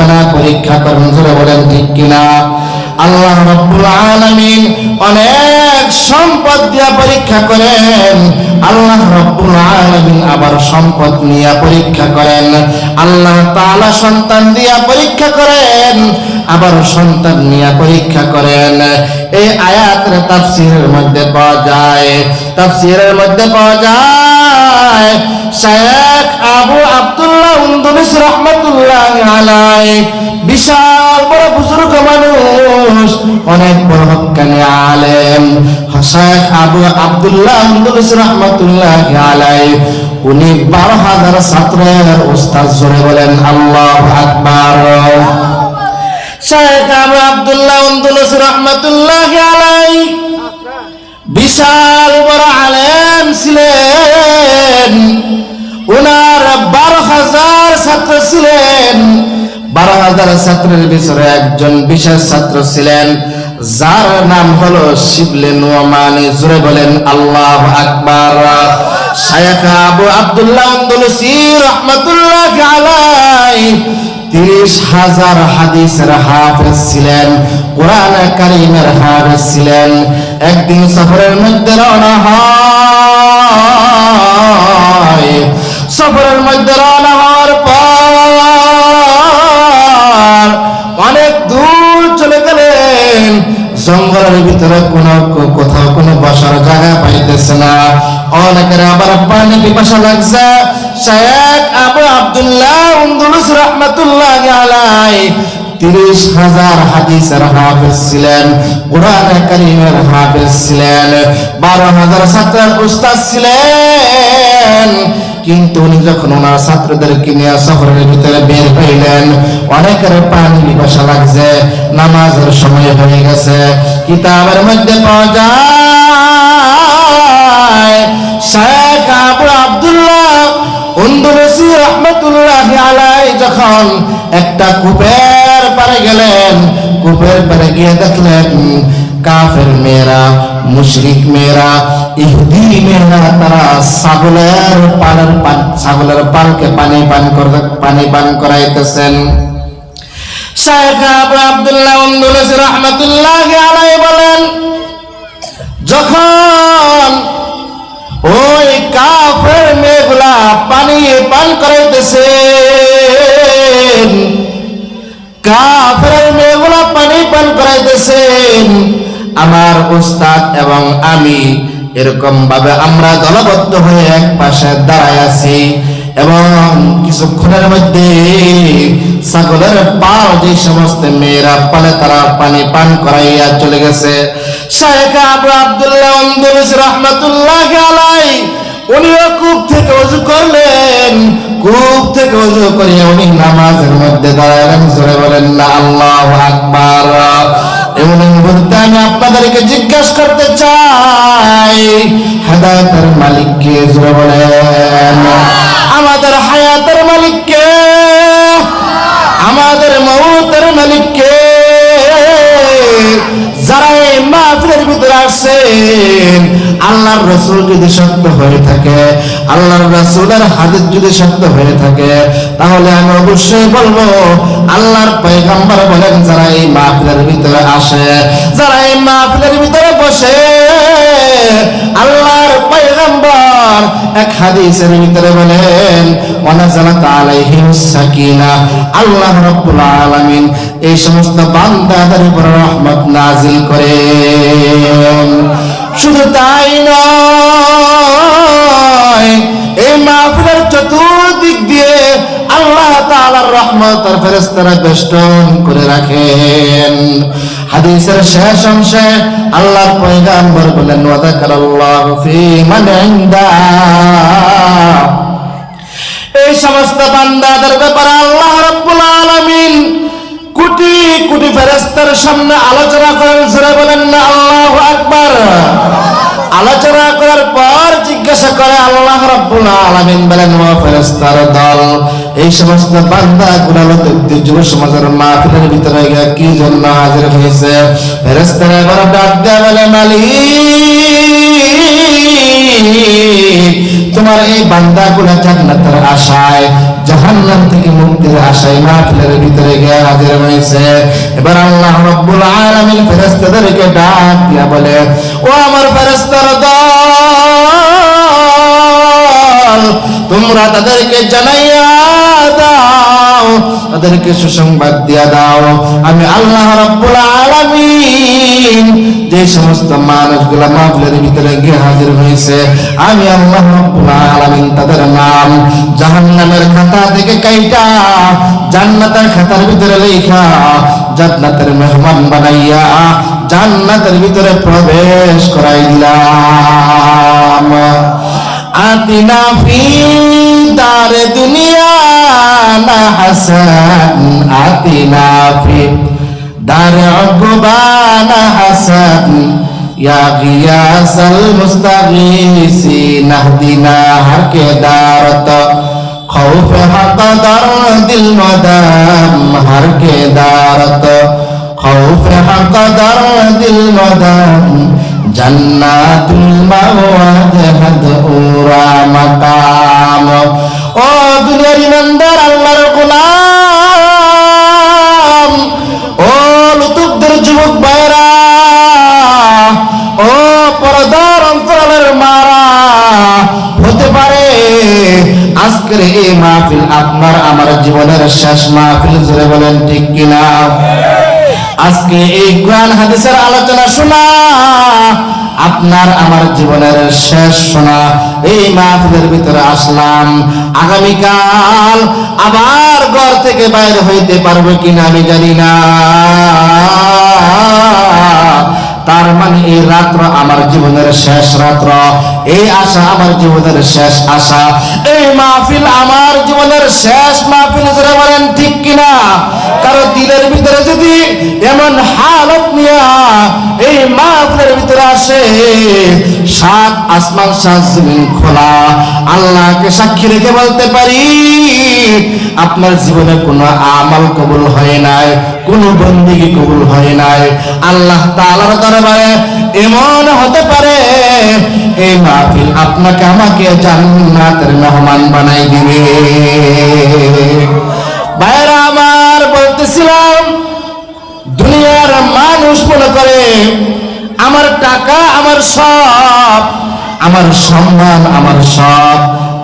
লাগবে পরীক্ষা করবেন জোরে বলেন, ঠিক কিনা? আল্লাহ রব্বুল আলামিন অনেক সম্পদ দিয়া পরীক্ষা করেন। আল্লাহ রব্বুল আলামিন আবার সম্পদ নিয়ে পরীক্ষা করেন। আল্লাহ তাআলা সন্তান দিয়া পরীক্ষা করেন, আবার সন্তান নিয়ে পরীক্ষা করেন। এই আয়াতের তাফসীরের মধ্যে পাওয়া যায়, তাফসীরের মধ্যে পাওয়া যায়, শেখ আবু আব্দুল্লাহ উন্দুলিস রহমতুল্লাহ বিশাল বড় বুজুর্গ মানুষ, অনেক বড় হক্কানি আলেম। শেখ আবু আব্দুল্লাহ উন্দুলিস রহমতুল্লাহ আলাই। উনি বারো হাজার ছাত্রের উস্তাদ জোরে বলেন, আল্লাহ আকবার। শেখ আবু আব্দুল্লাহ উন্দুলিস রহমতুল্লাহ আলাই। বিশাল বড় আলেম ছিলেন। হাজার ছিলেন ছাত্রের একজন বিশেষ ছাত্র ছিলেন, যার নাম হলো শিবলে জুড়ে বলেন, আল্লাহ আকবার। আবু আব্দুল্লাহ আলাই তিরিশ হাজার হাদিসের হাফেজ ছিলেন, কোরআন হাফেজ ছিলেন। একদিন সফরের মধ্যে রওনা হয়। সফরের মধ্যে রওনা হওয়ার পর জঙ্গলের ভিতরে কোনো কোথাও কোনো বসার জায়গা পাইতেছে না। অনেকের আবার পানি পিপাসা লাগছে। শেখ আবু আব্দুল্লাহ উন্দুলুস রহমতুল্লাহ আলাই তিরিশ হাজার হাদিসের হাফেজ ছিলেন, কোরআন কারিমের হাফেজ ছিলেন, বারো হাজার ছাত্রের উস্তাদ ছিলেন। কিন্তু উনি যখন ওনার ছাত্রদেরকে নিয়ে সফরের ভিতরে বের হইলেন, অনেকের পানি পিপাসা লাগছে, নামাজের সময় হয়ে গেছে, কিতাবের মধ্যে পাওয়া যায়, শেখ আবু আব্দুল্লাহ উন্দুরসি রহমতুল্লাহ আলাই যখন একটা কূপের পারে গেলেন, কূপের পারে গিয়ে দেখলেন, কাফের মেয়েরা মুশরিক মেয়েরা, ইহুদি মেয়েরা তারা ছাগলের পানের পান, ছাগলের পানকে পানি পান করে পানি পান করাইতেছেন। বলেন, যখন ওই পানি পান কাফের মেয়েগুলা পানি পান করাইতেছেন আমার উস্তাদ এবং আমি এরকম ভাবে আমরা দলবদ্ধ হয়ে এক পাশে দাঁড়ায় আছি এবং কিছুক্ষণের মধ্যে ছাগলের পাও যে সমস্ত মেয়েরা পালে তারা পানি পান করাইয়া চলে গেছে। আবু আব্দুল্লাহ আলাই উনিও কূপ থেকে অজু করলেন। কূপ থেকে অজু করে উনি নামাজের মধ্যে দাঁড়ালেন, জোরে বলেন আল্লাহ আকবার। আপনাদেরকে করতে চাই। মালিককে জোরে বলেন। আমাদের হায়াতের মালিককে, আমাদের মৌতের মালিককে, যারা এই মাহফিলের ভিতরে আসছেন আল্লাহর রসুল যদি সত্য হয়ে থাকে আল্লাহর রসুলের হাদিস যদি সত্য হয়ে থাকে, তাহলে আমি অবশ্যই বলব, আল্লাহর পয়গাম্বর বলেন, যারা এই মাহফিলের ভিতরে আসে, যারা এই মাহফিলের ভিতরে বসে, আল্লাহর পয়গাম্বর এক হাদিসের ভিতরে বলেন ওয়ানাজালাত আলাইহিম সাকিনা আল্লাহ রাব্বুল আলামিন এই সমস্ত বান্দাদের উপর রহমত নাজিল করেন। শুধু তাই নয় এই মাহফিলের চতুর্দিক দিয়ে আল্লাহ তাআলার রহমত আর ফেরেশতারা বেষ্টন করে রাখেন। হাদিসের শেষ অংশে আল্লাহর পয়গাম্বর বলেন, ওয়া যাকারাল্লাহু ফি মান ইনদা। এই সমস্ত বান্দাদের ব্যাপারে আল্লাহ রাব্বুল আলামিন কোটি কোটি ফেরেশতার সামনে আলোচনা করেন সুরে বলেন না আলোচনা করার পর জিজ্ঞাসা করে, আল্লাহ রাব্বুল আলামিন বলেন, ও ফেরেশতার দল, এই সমস্ত বান্দা গুলো যুব সমাজের মাহফিলের ভিতরে গিয়ে কি জন্য হাজির হয়েছে? ফেরেশতারা এবার ডাক দেয় বলে, মালিক, তোমার এই বান্দা গুলা জান্নাতের আশায়, জাহান্নাম থেকে মুক্তির আশায় মাহফিলের ভিতরে গিয়ে হাজির হয়েছে। এবার আল্লাহ রব্বুল আলামিন ফেরেশতাদেরকে ডাক দিয়া বলে ও আমার ফেরেশতার দল, তোমরা তাদেরকে জানাইয়া দাও, তাদেরকে সুসংবাদ দিয়া দাও। আমি আল্লাহ রব্বুল আলামিন যে সমস্ত মানুষগুলা মাহফিলের ভিতরে গিয়ে হাজির হয়েছে আমি আল্লাহ রব্বুল আলামিন তাদের নাম জাহান্নামের খাতা থেকে কাইটা জান্নাতের খাতার ভিতরে লেখা জান্নাতের মেহমান বানাইয়া জান্নাতের ভিতরে প্রবেশ করাইলাম আতিনা ফি দার দুনিয়া হাসান, আতিনা ফি দার অগবা হাসান। ইয়া গিয়াসাল মুস্তাগীসিন, আহদিনা হাকে দারত খৌফ হাক দর, দিল মদাম হারকে দারত خوف حق درد المدام جنات المواد حد اورا مقام ও দুনিয়ার ইমানদার আল্লাহর গোলাম ও লুতুবদের যুবক ভাইরা ও পরদার অন্তরালের মারা হতে পারে আজকের এই মাহফিল আপনার আমার জীবনের শেষ মাহফিল জুড়ে বলেন ঠিক কিনা আজকে এই কোরআন হাদিসের আলোচনা শোনা, আপনার আমার জীবনের শেষ শোনা, এই মাহফিলের ভিতরে আসলাম। আগামীকাল আবার ঘর থেকে বাইরে হইতে পারব কিনা আমি জানি না। তার মানে এই রাত্র আমার জীবনের শেষ রাত্র, এই আশা আমার জীবনের শেষ আশা। এই মাহফিল আমার জীবনের শেষ মাহফিল বলেন ঠিক কিনা? কারও দিলের ভিতরে যদি এমন হালত নিয়া এই মাহফিলের ভিতরে আসে, সাত আসমান, সাত জমিন খোলা। আল্লাহকে সাক্ষী রেখে বলতে পারি, আপনার জীবনে কোনো আমল কবুল হয় নাই, কোনো বন্দিগি কবুল হয় নাই। আল্লাহ তাআলার দরবারে এমন হতে পারে, এই মাহফিল আপনাকে আমাকে জান্নাতের মেহমান বানাই দিবে। ভাইরা, আমার বলতেছিলাম দুনিয়ার মানুষ মনে করে, আমার টাকা, আমার সব, আমার সম্মান, আমার সব,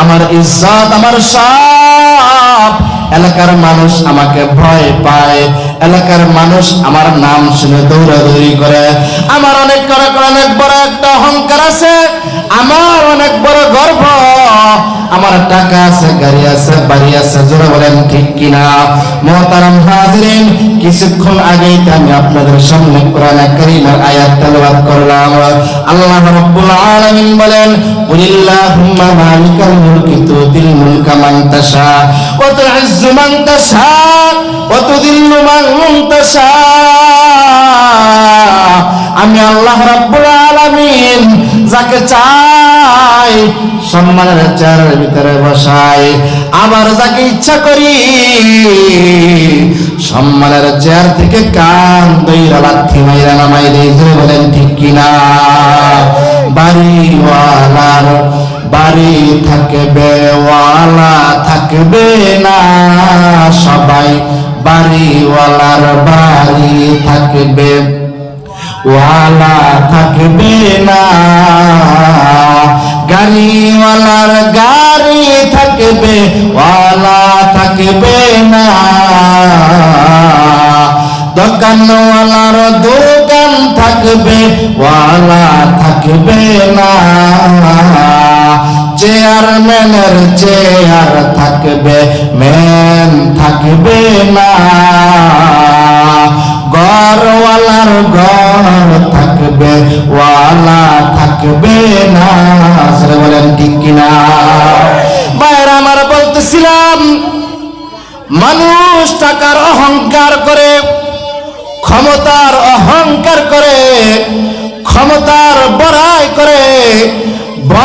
আমার ইজ্জত, আমার সব। এলাকার মানুষ আমাকে ভয় পায়। এলাকার মানুষ আমার নাম শুনে দৌড়াদৌড়ি করে। আমার অনেক অনেক বড় একটা অহংকার আছে। আমার অনেক বড় গর্ব। আমার টাকা আছে, গাড়ি আছে, বাড়ি আছে, জোরে বলেন ঠিক কিনা? মহতারাম হাজিরিন, কিছুক্ষণ আগেই আমি আপনাদের সামনে কোরআনে কারীমের আয়াত তেলাওয়াত করলাম। আল্লাহ রাব্বুল আলামিন বলেন কুলিল্লাহুম্মা মালিকাল মুলকি তুতিল মুলকা মান তাশা, ওয়া তুইজ্জু মান তাশা। তাশা আমি আল্লাহ রাব্বুল আলামিন যাকে চাই, সম্মানের চেয়ারের ভিতরে বসাই। আবার যাকে ইচ্ছা করি, সম্মানের চেয়ার থেকে কান দইরা লাথি মাইরা নামাই দেই। যে বলেন, ঠিক কিনা? বাড়িওয়ালার বাড়ি থাকবে, ওয়ালা থাকবে না। সবাই বাড়িওয়ালার বাড়ি থাকবে, ওয়ালা থাকবে না। গাড়িওয়ালার গাড়ি থাকবে, ওয়ালা থাকবে না। দোকানওয়ালার দোকান থাকবে, ওয়ালা থাকবে না। চেয়ারম্যানের চেয়ার থাকবে ম্যান থাকবে না। ঘরওয়ালার ঘর থাকবে, ওয়ালা থাকবে না। আসলে বলেন, ঠিক কিনা? বাইরে আমার বলতেছিলাম, মানুষ টাকার অহংকার করে, ক্ষমতার অহংকার করে, ক্ষমতার বড়াই করে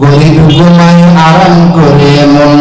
গরিব ঘুমায় আরাম করে মন